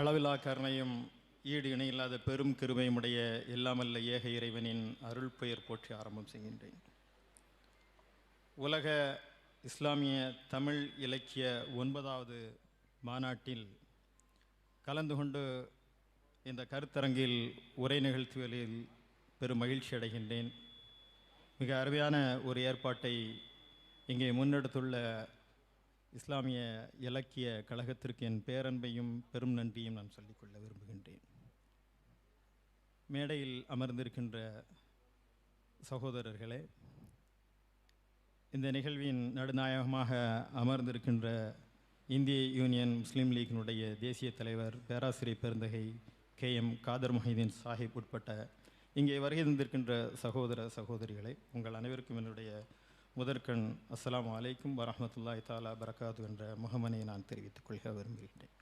அளவிலா கருணையும் ஈடு இணையில்லாத பெரும் கிருமையுடைய எல்லாமல்ல ஏக இறைவனின் அருள் பெயர் போற்றி ஆரம்பம் செய்கின்றேன். உலக இஸ்லாமிய தமிழ் இலக்கிய ஒன்பதாவது மாநாட்டில் கலந்து கொண்டு இந்த கருத்தரங்கில் உரை நிகழ்த்துவதில் பெரும் மகிழ்ச்சி அடைகின்றேன். மிக அருமையான ஒரு ஏற்பாட்டை இங்கே முன்னெடுத்துள்ள இஸ்லாமிய இலக்கிய கழகத்திற்கு என் பேரன்பையும் பெரும் நன்றியும் நான் சொல்லிக்கொள்ள விரும்புகின்றேன். மேடையில் அமர்ந்திருக்கின்ற சகோதரர்களே இந்த நிகழ்வின் நடுநாயகமாக அமர்ந்திருக்கின்ற இந்திய யூனியன் முஸ்லீம் லீக்கினுடைய தேசிய தலைவர் பேராசிரியர் பெருந்தகை கே எம் காதர் மொஹிதீன் சாஹிப் உட்பட்ட இங்கே வருகை தந்திருக்கின்ற சகோதர சகோதரிகளை உங்கள் அனைவருக்கும் என்னுடைய முதற்கண் அஸ்லாம் அலைக்கும் வரஹ்மத்துல்லாஹி தாலா பரகாது என்ற முகமனை நான் தெரிவித்துக் கொள்க விரும்புகின்றேன்.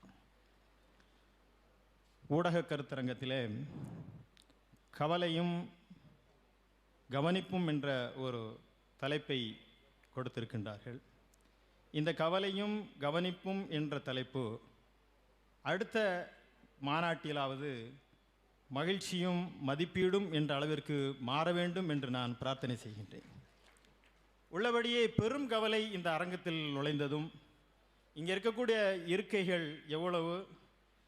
ஊடக கருத்தரங்கத்திலே கவலையும் கவனிப்பும் என்ற ஒரு தலைப்பை கொடுத்திருக்கின்றார்கள். இந்த கவலையும் கவனிப்பும் என்ற தலைப்பு அடுத்த மாநாட்டிலாவது மகிழ்ச்சியும் மதிப்பீடும் என்ற அளவிற்கு மாற வேண்டும் என்று நான் பிரார்த்தனை செய்கின்றேன். உள்ளபடியே பெரும் கவலை இந்த அரங்கத்தில் நுழைந்ததும் இங்கே இருக்கக்கூடிய இருக்கைகள் எவ்வளவு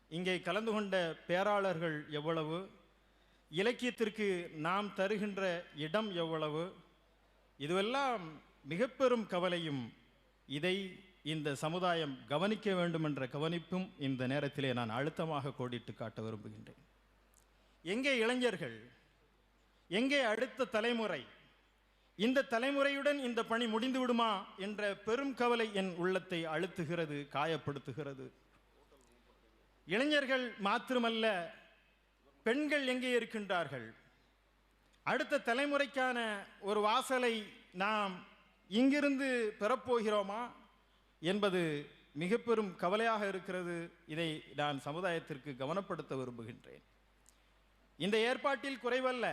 இங்கே கலந்து கொண்ட பேராளர்கள் எவ்வளவு இலக்கியத்திற்கு நாம் தருகின்ற இடம் எவ்வளவு இதுவெல்லாம் மிக பெரும் கவலையும் இதை இந்த சமுதாயம் கவனிக்க வேண்டும் என்ற கவனிப்பும் இந்த நேரத்திலே நான் அழுத்தமாக கோடிட்டு காட்ட விரும்புகின்றேன். எங்கே இளைஞர்கள்? எங்கே அடுத்த தலைமுறை? இந்த தலைமுறையுடன் இந்த பணி முடிந்து விடுமா என்ற பெரும் கவலை என் உள்ளத்தை அழுத்துகிறது காயப்படுத்துகிறது. இளைஞர்கள் மாத்திரமல்ல பெண்கள் எங்கே இருக்கின்றார்கள்? அடுத்த தலைமுறைக்கான ஒரு வாசலை நாம் இங்கிருந்து பெறப்போகிறோமா என்பது மிக பெரும் கவலையாக இருக்கிறது. இதை நான் சமுதாயத்திற்கு கவனப்படுத்த விரும்புகின்றேன். இந்த ஏற்பாட்டில் குறைவல்ல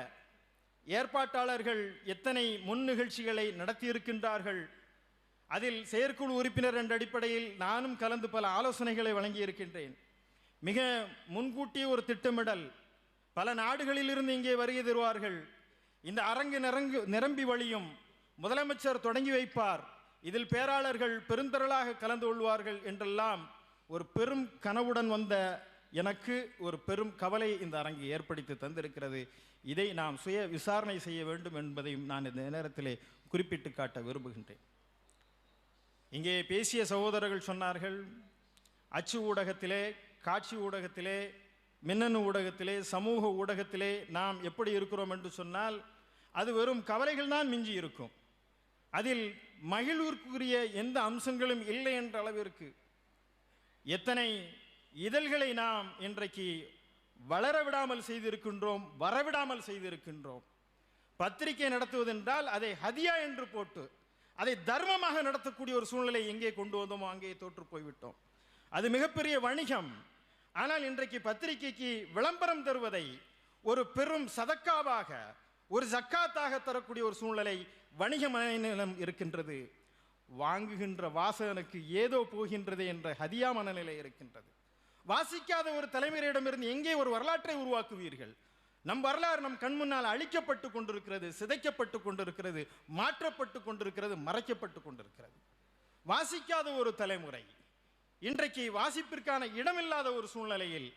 ஏற்பாட்டாளர்கள் எத்தனை முன் நிகழ்ச்சிகளை நடத்தியிருக்கின்றார்கள்? அதில் செயற்குழு உறுப்பினர் என்ற அடிப்படையில் நானும் கலந்து பல ஆலோசனைகளை வழங்கியிருக்கின்றேன். மிக முன்கூட்டிய ஒரு திட்டமிடல். பல நாடுகளிலிருந்து இங்கே வருகை தருவார்கள். இந்த அரங்கு நிரங்கு நிரம்பி வழியும் முதலமைச்சர் தொடங்கி வைப்பார். இதில் பேராளர்கள் பெருந்திரளாக கலந்து கொள்வார்கள் என்றெல்லாம் ஒரு பெரும் கனவுடன் வந்த எனக்கு ஒரு பெரும் கவலை இந்த அரங்கு ஏற்படுத்தி தந்திருக்கிறது. இதை நாம் சுய விசாரணை செய்ய வேண்டும் என்பதையும் நான் இந்த நேரத்திலே குறிப்பிட்டு காட்ட விரும்புகின்றேன். இங்கே பேசிய சகோதரர்கள் சொன்னார்கள் அச்சு ஊடகத்திலே காட்சி ஊடகத்திலே மின்னணு ஊடகத்திலே சமூக ஊடகத்திலே நாம் எப்படி இருக்கிறோம் என்று சொன்னால் அது வெறும் கவலைகள் தான் மிஞ்சி இருக்கும். அதில் மகிழ்வுக்குரிய எந்த அம்சங்களும் இல்லை என்ற அளவிற்கு எத்தனை இதழ்களை நாம் இன்றைக்கு வளர விடாமல் செய்திருக்கின்றோம் வரவிடாமல் செய்திருக்கின்றோம். பத்திரிகை நடத்துவதென்றால் அதை ஹதியா என்று போட்டு அதை தர்மமாக நடத்தக்கூடிய ஒரு சூழ்நிலை எங்கே கொண்டு வந்தோமோ அங்கே தோற்று போய்விட்டோம். அது மிகப்பெரிய வணிகம். ஆனால் இன்றைக்கு பத்திரிகைக்கு விளம்பரம் தருவதை ஒரு பெரும் சதக்காவாக ஒரு ஜக்காத்தாக தரக்கூடிய ஒரு சூழ்நிலை வணிக மனநிலம் இருக்கின்றது. வாங்குகின்ற வாசகனுக்கு ஏதோ போகின்றது என்ற ஹதியா மனநிலை இருக்கின்றது. வாசிக்காத ஒரு தலைமுறையிடமிருந்து எங்கே ஒரு வரலாற்றை உருவாக்குவீர்கள்? நம் வரலாறு நம் கண் முன்னால் அழிக்கப்பட்டு கொண்டிருக்கிறது சிதைக்கப்பட்டு கொண்டிருக்கிறது மாற்றப்பட்டு கொண்டிருக்கிறது மறைக்கப்பட்டு கொண்டிருக்கிறது. வாசிக்காத ஒரு தலைமுறை இன்றைக்கு வாசிப்பிற்கான இடமில்லாத ஒரு சூழ்நிலையில்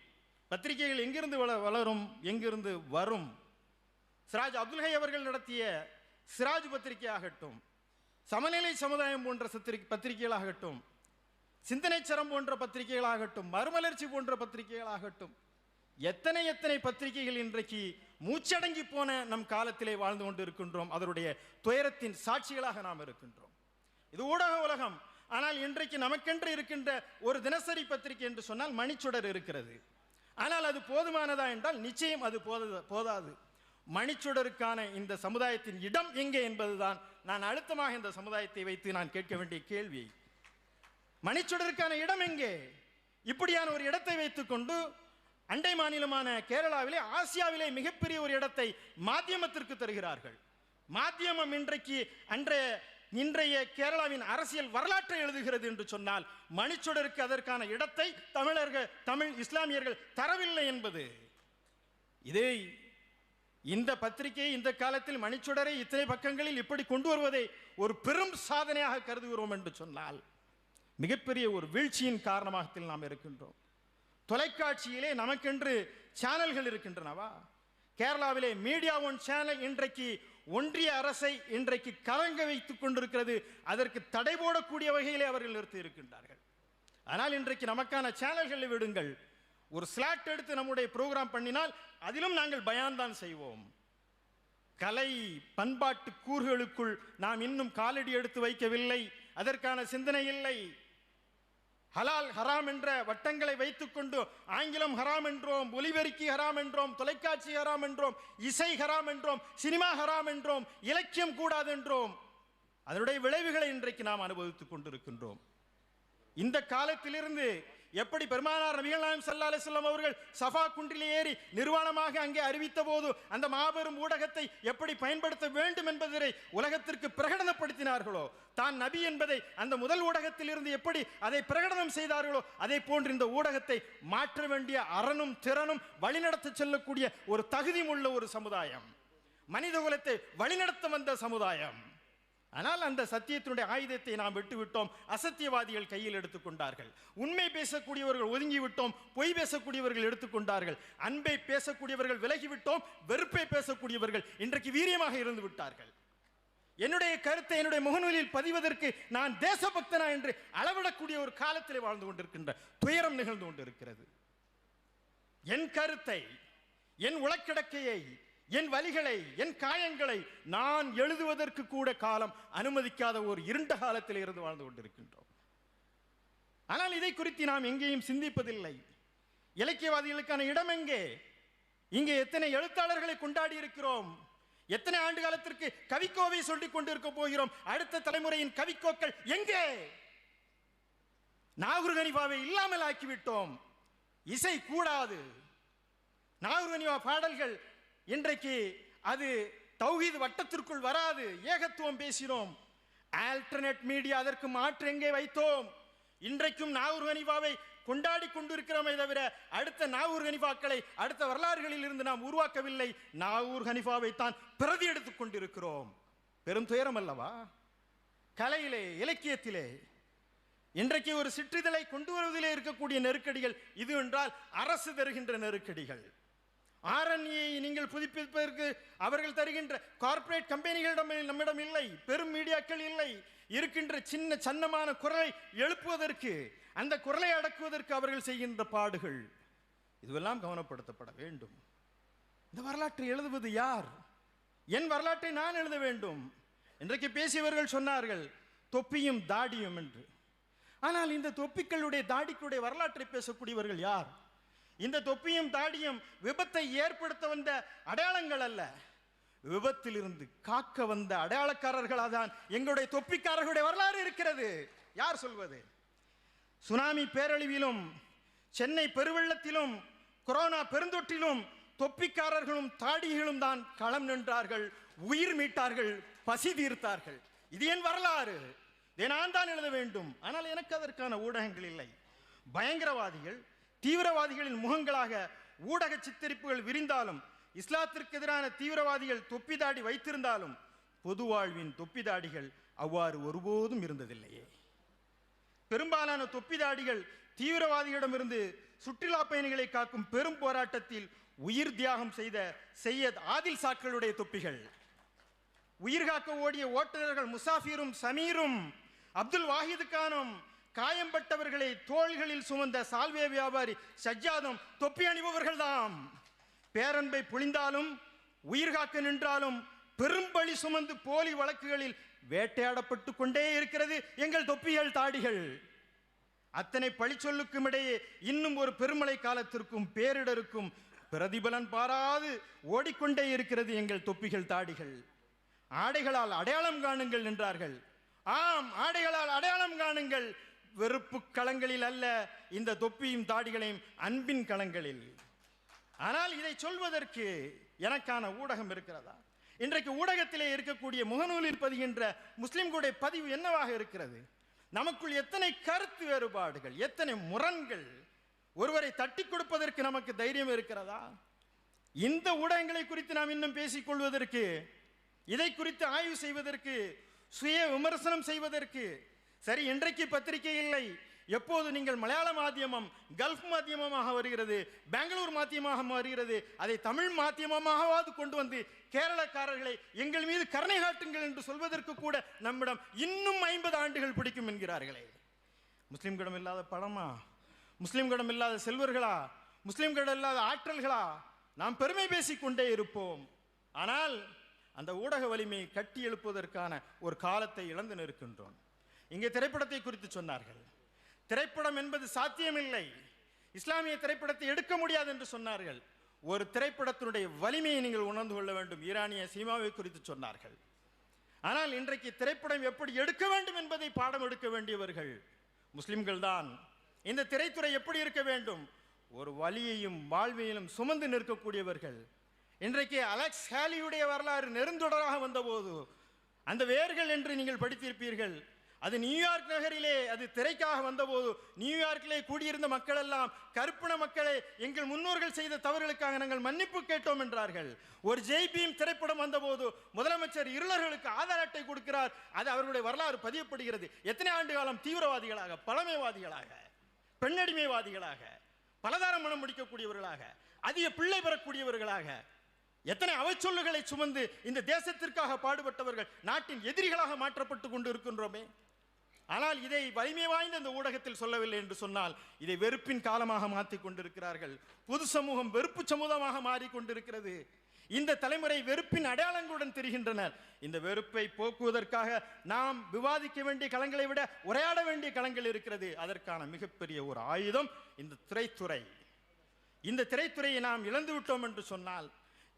பத்திரிகைகள் எங்கிருந்து வள வளரும் எங்கிருந்து வரும்? சிராஜ் அப்துல்ஹை அவர்கள் நடத்திய சிராஜ் பத்திரிகை ஆகட்டும் சமநிலை சமுதாயம் போன்ற பத்திரிகைகள் பத்திரிகைகளாகட்டும் சிந்தனைச்சரம் போன்ற பத்திரிகைகளாகட்டும் மறுமலர்ச்சி போன்ற பத்திரிகைகளாகட்டும் எத்தனை எத்தனை பத்திரிகைகள் இன்றைக்கு மூச்சடங்கி போன நம் காலத்திலே வாழ்ந்து கொண்டு இருக்கின்றோம் அதனுடைய துயரத்தின் சாட்சிகளாக நாம் இருக்கின்றோம். இது ஊடக உலகம். ஆனால் இன்றைக்கு நமக்கென்று இருக்கின்ற ஒரு தினசரி பத்திரிகை என்று சொன்னால் மணிச்சுடர் இருக்கிறது. ஆனால் அது போதுமானதா என்றால் நிச்சயம் அது போத போதாது. மணிச்சுடருக்கான இந்த சமுதாயத்தின் இடம் எங்கே என்பதுதான் நான் அழுத்தமாக இந்த சமுதாயத்தை வைத்து நான் கேட்க வேண்டிய கேள்வி மணிச்சுடருக்கான இடம் எங்கே? இப்படியான ஒரு இடத்தை வைத்துக்கொண்டு அண்டை மாநிலமான கேரளாவிலே ஆசியாவிலே மிகப்பெரிய ஒரு இடத்தை மாத்தியமத்திற்கு தருகிறார்கள். மாத்தியமம் இன்றைக்கு அன்றைய இன்றைய கேரளாவின் அரசியல் வரலாற்றை எழுதுகிறது என்று சொன்னால் மணிச்சுடருக்கு அதற்கான இடத்தை தமிழர்கள் தமிழ் இஸ்லாமியர்கள் தரவில்லை என்பது. இதை இந்த பத்திரிகை இந்த காலத்தில் மணிச்சுடரை இத்தனை பக்கங்களில் இப்படி கொண்டு வருவதை ஒரு பெரும் சாதனையாக கருதுகிறோம் என்று சொன்னால் மிகப்பெரிய ஒரு வீழ்ச்சியின் காரணமாக நாம் இருக்கின்றோம். தொலைக்காட்சியிலே நமக்கென்று சேனல்கள் இருக்கின்றனவா? கேரளாவிலே மீடியா ஒன் சேனல் இன்றைக்கு ஒன்றிய அரசை இன்றைக்கு கலங்க வைத்துக் கொண்டிருக்கிறது. அதற்கு தடை போடக்கூடிய வகையிலே அவர்கள் நிறுத்தி இருக்கின்றார்கள். ஆனால் இன்றைக்கு நமக்கான சேனல்களை விடுங்கள். ஒரு ஸ்லாட் எடுத்து நம்முடைய ப்ரோக்ராம் பண்ணினால் அதிலும் நாங்கள் பயான்தான் செய்வோம். கலை பண்பாட்டு கூறுகளுக்குள் நாம் இன்னும் காலடி எடுத்து வைக்கவில்லை. அதற்கான சிந்தனை இல்லை. ஹலால் ஹராம் என்ற வட்டங்களை வைத்துக்கொண்டு ஆங்கிலம் ஹராம் என்றோம் ஒலிபெருக்கி ஹராம் என்றோம் தொலைக்காட்சி ஹராம் என்றோம் இசை ஹராம் என்றோம் சினிமா ஹராம் என்றோம் இலக்கியம் கூடாது என்றோம். அதனுடைய விளைவுகளை இன்றைக்கு நாம் அனுபவித்துக் கொண்டிருக்கின்றோம். இந்த காலத்திலிருந்து எப்படி பெருமானார் நபிகள் நாயம் சல்லா அலிஸ்லாம் அவர்கள் சஃபா குன்றில் ஏறி நிர்வாணமாக அங்கே அறிவித்த போது அந்த மாபெரும் ஊடகத்தை எப்படி பயன்படுத்த வேண்டும் என்பதை உலகத்திற்கு பிரகடனப்படுத்தினார்களோ தான் நபி என்பதை அந்த முதல் ஊடகத்தில் இருந்து எப்படி அதை பிரகடனம் செய்தார்களோ அதை போன்று இந்த ஊடகத்தை மாற்ற வேண்டிய அறனும் திறனும் வழிநடத்த செல்லக்கூடிய ஒரு தகுதியும் உள்ள ஒரு சமுதாயம். மனித குலத்தை வழிநடத்த வந்த சமுதாயம். ஆனால் அந்த சத்தியத்தினுடைய ஆயுதத்தை நாம் விட்டுவிட்டோம். அசத்தியவாதிகள் கையில் எடுத்துக்கொண்டார்கள். உண்மை பேசக்கூடியவர்கள் ஒதுங்கி விட்டோம் பொய் பேசக்கூடியவர்கள் எடுத்துக்கொண்டார்கள். அன்பை பேசக்கூடியவர்கள் விலகிவிட்டோம். வெறுப்பை பேசக்கூடியவர்கள் இன்றைக்கு வீரியமாக இருந்து விட்டார்கள். என்னுடைய கருத்தை என்னுடைய முகநூலில் பதிவதற்கு நான் தேசபக்தனா என்று அளவிடக்கூடிய ஒரு காலத்திலே வாழ்ந்து கொண்டிருக்கின்ற துயரம் நிகழ்ந்து கொண்டிருக்கிறது. என் கருத்தை என் உலக்கிடக்கையை என் வழிகளை என் காயங்களை நான் எழுதுவதற்கு கூட காலம் அனுமதிக்காத ஒரு இருண்ட காலத்தில் இருந்து வாழ்ந்து கொண்டிருக்கின்றோம். ஆனால் இதை குறித்து நாம் எங்கேயும் சிந்திப்பதில்லை. இலக்கியவாதிகளுக்கான இடம் எங்கே? இங்கே எத்தனை எழுத்தாளர்களை கொண்டாடி இருக்கிறோம் எத்தனை ஆண்டு காலத்திற்கு கவிக்கோவை சொல்லிக் கொண்டிருக்க போகிறோம்? அடுத்த தலைமுறையின் கவிக்கோக்கள் எங்கே? நாகுர்கனிபாவை இல்லாமல் ஆக்கிவிட்டோம். இசை கூடாது. நாகுர்கனிவா பாடல்கள் இன்றைக்கு அது தௌஹீத் வட்டத்திற்குள் வராது. ஏகத்துவம் பேசினோம். ஆல்டர்னேட் மீடியா அதற்கு மாற்று எங்கே வைத்தோம்? இன்றைக்கும் நாகூர் ஹனிஃபாவை கொண்டாடி கொண்டிருக்கிறோமே தவிர அடுத்த நாகூர் ஹனிஃபாக்களை அடுத்த வரலாறுகளில் இருந்து நாம் உருவாக்கவில்லை. நாகூர் ஹனிஃபாவை தான் பிரதி எடுத்துக் கொண்டிருக்கிறோம். பெரும் துயரம் அல்லவா? கலையிலே இலக்கியத்திலே. இன்றைக்கு ஒரு சிற்றிதழை கொண்டு வருவதிலே இருக்கக்கூடிய நெருக்கடிகள் இது என்றால் அரசு தருகின்ற நெருக்கடிகள். ஆர்என்ஏ நீங்கள் புதுப்பிப்பதற்கு அவர்கள் தருகின்ற கார்ப்பரேட் கம்பெனிகளிடம் நம்மிடம் இல்லை பெரும் மீடியாக்கள் இல்லை. இருக்கின்ற சின்ன சன்னமான குரலை எழுப்புவதற்கு அந்த குரலை அடக்குவதற்கு அவர்கள் செய்கின்ற பாடுகள். இதுவெல்லாம் கவனப்படுத்தப்பட வேண்டும். இந்த வரலாற்றை எழுதுவது யார்? என் வரலாற்றை நான் எழுத வேண்டும். இன்றைக்கு பேசியவர்கள் சொன்னார்கள் தொப்பியும் தாடியும் என்று. ஆனால் இந்த தொப்பிக்களுடைய தாடிக்குடைய வரலாற்றை பேசக்கூடியவர்கள் யார்? இந்த தொப்பியும் தாடியும் விபத்தை ஏற்படுத்த வந்த அடையாளங்கள் அல்ல. விபத்திலிருந்து காக்க வந்த அடையாளக்காரர்களாக தான் எங்களுடைய தொப்பிக்காரர்களுடைய வரலாறு இருக்கிறது. யார் சொல்வது? சுனாமி பேரழிவிலும் சென்னை பெருவெள்ளத்திலும் கொரோனா பெருந்தொற்றிலும் தொப்பிக்காரர்களும் தாடிகளும் தான் களம் நின்றார்கள் உயிர் மீட்டார்கள் பசி தீர்த்தார்கள். இது என் வரலாறு. இதை நான் தான் எழுத வேண்டும். ஆனால் எனக்கு அதற்கான ஊடகங்கள் இல்லை. பயங்கரவாதிகள் தீவிரவாதிகளின் முகங்களாக ஊடக சித்தரிப்புகள் விரிந்தாலும் இஸ்லாத்திற்கு எதிரான தீவிரவாதிகள் தொப்பிதாடி வைத்திருந்தாலும் பொது வாழ்வின் தொப்பிதாடிகள் அவ்வாறு ஒருபோதும் இருந்ததில்லையே. பெரும்பாலான தொப்பிதாடிகள் தீவிரவாதிகளிடமிருந்து சுற்றுலா பயணிகளை காக்கும் பெரும் போராட்டத்தில் உயிர் தியாகம் செய்த செய்யத் ஆதில் சாக்களுடைய தொப்பிகள். உயிர் காக்க ஓடிய ஓட்டுநர்கள் முசாஃபிரும் சமீரும் அப்துல் வாஹிது கானும் காயம்பட்டவர்களை தோள்களில் சுமந்த சால்வே வியாபாரி சஜ்ஜாதும் தொப்பி அணிபவர்கள்தாம். பேரன்பை புழிந்தாலும் உயிர் காக்க நின்றாலும் பெரும்பழி சுமந்து போலி வழக்குகளில் வேட்டையாடப்பட்டு கொண்டே இருக்கிறது எங்கள் தொப்பிகள் தாடிகள். அத்தனை பழிச்சொல்லுக்கும் இடையே இன்னும் ஒரு பெருமழை காலத்திற்கும் பேரிடருக்கும் பிரதிபலன் பாராது ஓடிக்கொண்டே இருக்கிறது எங்கள் தொப்பிகள் தாடிகள். ஆடைகளால் அடையாளம் காணுங்கள் என்றார்கள் ஆம் ஆடைகளால் அடையாளம் காணுங்கள். வெறுப்பு களங்களில் அல்ல இந்த தொப்பியும் தாடிகளையும் அன்பின் களங்களில். ஆனால் இதை சொல்வதற்கு எனக்கான ஊடகம் இருக்கிறதா? இன்றைக்கு ஊடகத்திலே இருக்கக்கூடிய முகநூலில் பதிகின்ற முஸ்லிம்களுடைய பதிவு என்னவாக இருக்கிறது? நமக்குள் எத்தனை கருத்து வேறுபாடுகள் எத்தனை முரண்கள் ஒருவரை தட்டி கொடுப்பதற்கு நமக்கு தைரியம் இருக்கிறதா? இந்த ஊடகங்களை குறித்து நாம் இன்னும் பேசிக்கொள்வதற்கு இதை குறித்து ஆய்வு செய்வதற்கு சுய விமர்சனம் செய்வதற்கு சரி இன்றைக்கு பத்திரிகை இல்லை. எப்போது நீங்கள் மலையாள மாத்தியமம் கல்ஃப் மாத்தியமமாக வருகிறது பெங்களூர் மாத்தியமாக வருகிறது அதை தமிழ் மாத்தியமமாகவாது கொண்டு வந்து கேரளக்காரர்களை எங்கள் மீது கருணை காட்டுங்கள் என்று சொல்வதற்கு கூட நம்மிடம் இன்னும் ஐம்பது ஆண்டுகள் பிடிக்கும் என்கிறார்களே. முஸ்லிம்களிடம் இல்லாத பணமா முஸ்லிம்களிடம் இல்லாத செல்வர்களா? முஸ்லீம்களிடம் இல்லாத ஆற்றல்களா? நாம் பெருமை பேசிக் கொண்டே இருப்போம். ஆனால் அந்த ஊடக வலிமையை கட்டி எழுப்புவதற்கான ஒரு காலத்தை இழந்து நிற்கின்றோம். இங்கே திரைப்படத்தை குறித்து சொன்னார்கள். திரைப்படம் என்பது சாத்தியமில்லை. இஸ்லாமிய திரைப்படத்தை எடுக்க முடியாது என்று சொன்னார்கள். ஒரு திரைப்படத்தினுடைய வலிமையை நீங்கள் உணர்ந்து கொள்ள வேண்டும். ஈரானிய சினிமாவை குறித்து சொன்னார்கள். ஆனால் இன்றைக்கு திரைப்படம் எப்படி எடுக்க வேண்டும் என்பதை பாடம் எடுக்க வேண்டியவர்கள் முஸ்லிம்கள் தான். இந்த திரைத்துறை எப்படி இருக்க வேண்டும்? ஒரு வலியையும் வாழ்வியலும் சுமந்து நிற்கக்கூடியவர்கள். இன்றைக்கு அலெக்ஸ் ஹேலியுடைய வரலாறு நெருந்தொடராக வந்தபோது அந்த வேர்கள் என்று நீங்கள் படித்திருப்பீர்கள். அது நியூயார்க் நகரிலே அது திரைக்காக வந்தபோது நியூயார்க்கிலே கூடியிருந்த மக்கள் எல்லாம் கருப்பின மக்களே எங்கள் முன்னோர்கள் செய்த தவறுகளுக்காக நாங்கள் மன்னிப்பு கேட்டோம் என்றார்கள். ஒரு ஜெய்பீம் திரைப்படம் வந்தபோது முதலமைச்சர் இருளர்களுக்கு ஆதார் அட்டை கொடுக்கிறார். அது அவர்களுடைய வரலாறு பதியப்படுகிறது. எத்தனை ஆண்டு காலம் தீவிரவாதிகளாக பழமைவாதிகளாக பெண்ணடிமைவாதிகளாக பலதார மனம் முடிக்கக்கூடியவர்களாக அதிக பிள்ளை பெறக்கூடியவர்களாக எத்தனை அவச்சொல்லுகளை சுமந்து இந்த தேசத்திற்காக பாடுபட்டவர்கள் நாட்டின் எதிரிகளாக மாற்றப்பட்டு கொண்டு இருக்கின்றோமே ஆனால் இதை வலிமை வாய்ந்த இந்த ஊடகத்தில் சொல்லவில்லை என்று சொன்னால் இதை வெறுப்பின் காலமாக மாற்றி கொண்டிருக்கிறார்கள். பொது சமூகம் வெறுப்பு சமூகமாக மாறிக்கொண்டிருக்கிறது இந்த தலைமுறை வெறுப்பின் அடையாளங்களுடன் தெரிகின்றனர். இந்த வெறுப்பை போக்குவதற்காக நாம் விவாதிக்க வேண்டிய களங்களை விட உரையாட வேண்டிய களங்கள் இருக்கிறது. அதற்கான மிகப்பெரிய ஒரு ஆயுதம் இந்த திரைத்துறை. இந்த திரைத்துறையை நாம் இழந்து விட்டோம் என்று சொன்னால்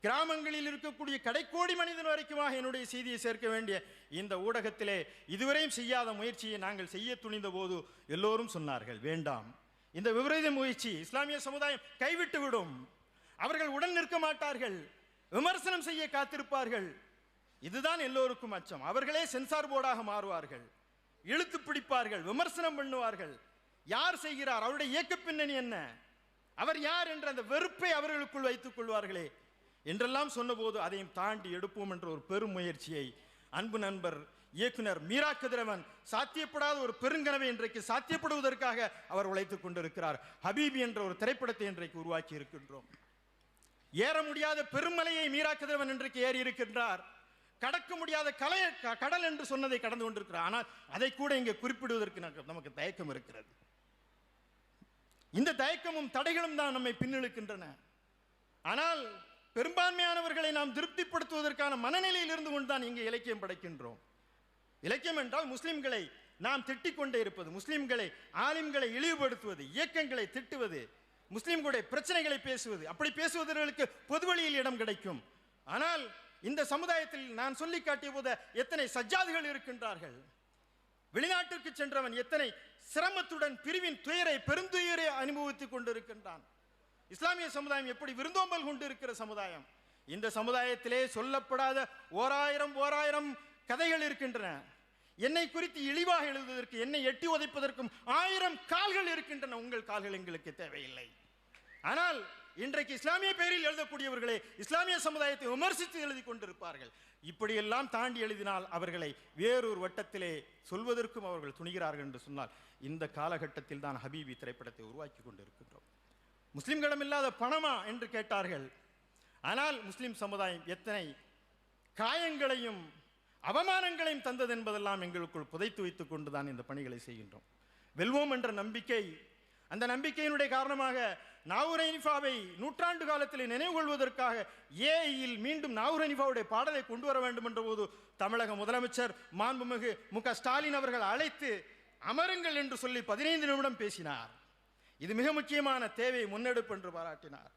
கிராமங்களில் இருக்கக்கூடிய கடைக்கோடி மனிதன் வரைக்குமாக என்னுடைய செய்தியை சேர்க்க வேண்டிய இந்த ஊடகத்திலே இதுவரையும் செய்யாத முயற்சியை நாங்கள் செய்ய துணிந்த போது எல்லோரும் சொன்னார்கள் வேண்டாம். இந்த விபரீத முயற்சி இஸ்லாமிய சமுதாயம் கைவிட்டு விடும். அவர்கள் உடன் நிற்க மாட்டார்கள். விமர்சனம் செய்ய காத்திருப்பார்கள். இதுதான் எல்லோருக்கும் அச்சம். அவர்களே சென்சார் போர்டாக மாறுவார்கள். இழுத்து பிடிப்பார்கள் விமர்சனம் பண்ணுவார்கள். யார் செய்கிறார்? அவருடைய இயக்க பின்னணி என்ன? அவர் யார் என்ற அந்த வெறுப்பை அவர்களுக்குள் வைத்துக் கொள்வார்களே. என்றெல்லாம் சொன்னபோது அதையும் தாண்டி எடுப்போம் என்ற ஒரு பெரும் முயற்சியை அன்பு நண்பர் இயக்குனர் மீரா கதிரவன் சாத்தியப்படாத ஒரு பெருங்கனவை இன்றைக்கு சாத்தியப்படுவதற்காக அவர் உழைத்துக் கொண்டிருக்கிறார். ஹபீபி என்ற ஒரு திரைப்படத்தை இன்றைக்கு உருவாக்கி இருக்கின்றோம். ஏற முடியாத பெருமலையை மீரா கதிரவன் இன்றைக்கு ஏறி இருக்கின்றார். கடக்க முடியாத கலை க- கடல் என்று சொன்னதை கடந்து கொண்டிருக்கிறார். ஆனால் அதை கூட இங்கே குறிப்பிடுவதற்கு நமக்கு- நமக்கு தயக்கம் இருக்கிறது. இந்த தயக்கமும் தடைகளும் தான் நம்மை பின்னிழுக்கின்றன. ஆனால் பெரும்பான்மையானவர்களை நாம் திருப்திப்படுத்துவதற்கான மனநிலையில் இருந்து கொண்டுதான் இங்கே இலக்கியம் படைக்கின்றோம். இலக்கியம் என்றால் முஸ்லிம்களை நாம் திட்டிக்கொண்டே இருப்பது முஸ்லிம்களை ஆலிம்களை இழிவுபடுத்துவது இயக்கங்களை திட்டுவது முஸ்லிம்களுடைய பிரச்சனைகளை பேசுவது. அப்படி பேசுவதற்கு பொதுவழியில் இடம் கிடைக்கும். ஆனால் இந்த சமுதாயத்தில் நான் சொல்லி காட்டிய போது எத்தனை சஜ்ஜாதுகள் இருக்கின்றார்கள். வெளிநாட்டிற்கு சென்றவன் எத்தனை சிரமத்துடன் பிரிவின் துயரை பெருந்துயரை அனுபவித்துக் கொண்டிருக்கின்றான். இஸ்லாமிய சமுதாயம் எப்படி விருந்தோம்பல் கொண்டு இருக்கிற சமுதாயம்? இந்த சமுதாயத்திலே சொல்லப்படாத ஓராயிரம் ஓராயிரம் கதைகள் இருக்கின்றன. என்னை குறித்து இழிவாக எழுதுவதற்கு என்னை எட்டி உதைப்பதற்கும் ஆயிரம் கால்கள் இருக்கின்றன. உங்கள் கால்கள் எங்களுக்கு தேவையில்லை. ஆனால் இன்றைக்கு இஸ்லாமிய பெயரில் எழுதக்கூடியவர்களே இஸ்லாமிய சமுதாயத்தை விமர்சித்து எழுதி கொண்டிருப்பார்கள். இப்படியெல்லாம் தாண்டி எழுதினால் அவர்களை வேறொரு வட்டத்திலே சொல்வதற்கும் அவர்கள் துணிகிறார்கள் என்று சொன்னால் இந்த காலகட்டத்தில் தான் ஹபீபி திரைப்படத்தை உருவாக்கி கொண்டிருக்கின்றோம். முஸ்லிம்களிடம் இல்லாத பணமா என்று கேட்டார்கள். ஆனால் முஸ்லிம் சமுதாயம் எத்தனை காயங்களையும் அவமானங்களையும் தந்தது என்பதெல்லாம் எங்களுக்குள் புதைத்து வைத்துக் கொண்டுதான் இந்த பணிகளை செய்கின்றோம். வெல்வோம் என்ற நம்பிக்கை அந்த நம்பிக்கையினுடைய காரணமாக நாவூர் நூற்றாண்டு காலத்தில் நினைவு கொள்வதற்காக ஏஐயில் மீண்டும் நாவூர் பாடலை கொண்டு வர வேண்டும் என்ற போது தமிழக முதலமைச்சர் மாண்புமிகு மு க ஸ்டாலின் அவர்கள் அழைத்து அமருங்கள் என்று சொல்லி பதினைந்து நிமிடம் பேசினார். இது மிக முக்கியமான தேவை முன்னெடுப்பு என்று பாராட்டினார்.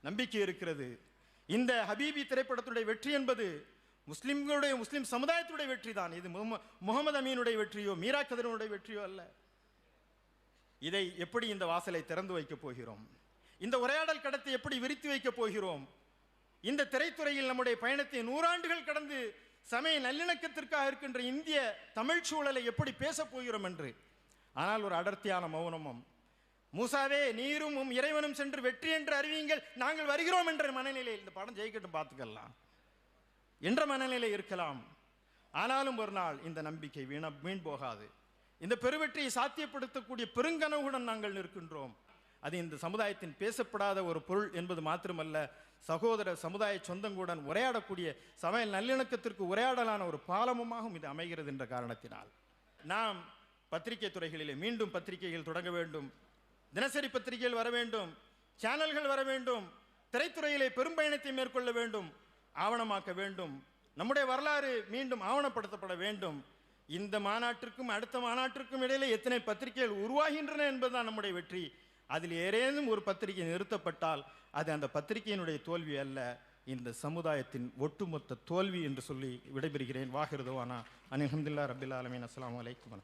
நம்பிக்கை இருக்கிறது. இந்த ஹபீபி திரைப்படத்துடைய வெற்றி என்பது முஸ்லிம்களுடைய முஸ்லிம் சமுதாயத்துடைய வெற்றி தான். இது முகம- முகமது அமீனுடைய வெற்றியோ மீரா கதிரனுடைய வெற்றியோ அல்ல. இதை எப்படி இந்த வாசலை திறந்து வைக்கப் போகிறோம்? இந்த உரையாடல் கடத்தை எப்படி விரித்து வைக்கப் போகிறோம்? இந்த திரைத்துறையில் நம்முடைய பயணத்தை நூறாண்டுகள் கடந்து சமய நல்லிணக்கத்திற்காக இருக்கின்ற இந்திய தமிழ் சூழலை எப்படி பேசப் போகிறோம் என்று. ஆனால் ஒரு அடர்த்தியான மௌனமும் மூசாவே நீரும் உம் இறைவனும் சென்று வெற்றி என்று அறிவியுங்கள் நாங்கள் வருகிறோம் என்ற மனநிலையில் இந்த படம் ஜெயிக்கட்டும் பார்த்துக்கலாம். என்ற மனநிலை இருக்கலாம். ஆனாலும் ஒரு நாள் இந்த நம்பிக்கை வீண வீண் போகாது. இந்த பெருவெற்றியை சாத்தியப்படுத்தக்கூடிய பெருங்கனவுடன் நாங்கள் நிற்கின்றோம். அது இந்த சமுதாயத்தின் பேசப்படாத ஒரு பொருள் என்பது மாத்திரமல்ல. சகோதர சமுதாய சொந்தங்களுடன் உரையாடக்கூடிய சமய நல்லிணக்கத்திற்கு உரையாடலான ஒரு பாலமுமாகவும் இது அமைகிறது என்ற காரணத்தினால். நாம் பத்திரிகை துறைகளிலே மீண்டும் பத்திரிகைகள் தொடங்க வேண்டும். தினசரி பத்திரிகைகள் வர வேண்டும் சேனல்கள் வர வேண்டும் திரைத்துறையிலே பெரும் பயணத்தை மேற்கொள்ள வேண்டும் ஆவணமாக்க வேண்டும். நம்முடைய வரலாறு மீண்டும் ஆவணப்படுத்தப்பட வேண்டும். இந்த மாநாட்டிற்கும் அடுத்த மாநாட்டிற்கும் இடையிலே எத்தனை பத்திரிகைகள் உருவாகின்றன என்பதுதான் நம்முடைய வெற்றி. அதில் ஏதேனும் ஒரு பத்திரிகை நிறுத்தப்பட்டால் அது அந்த பத்திரிகையினுடைய தோல்வி அல்ல. இந்த சமுதாயத்தின் ஒட்டுமொத்த தோல்வி என்று சொல்லி விடைபெறுகிறேன். வாகிருதவானா அனிஹம்துல்லா ரபில் ஆலமீன். அஸ்ஸலாமு அலைக்கும்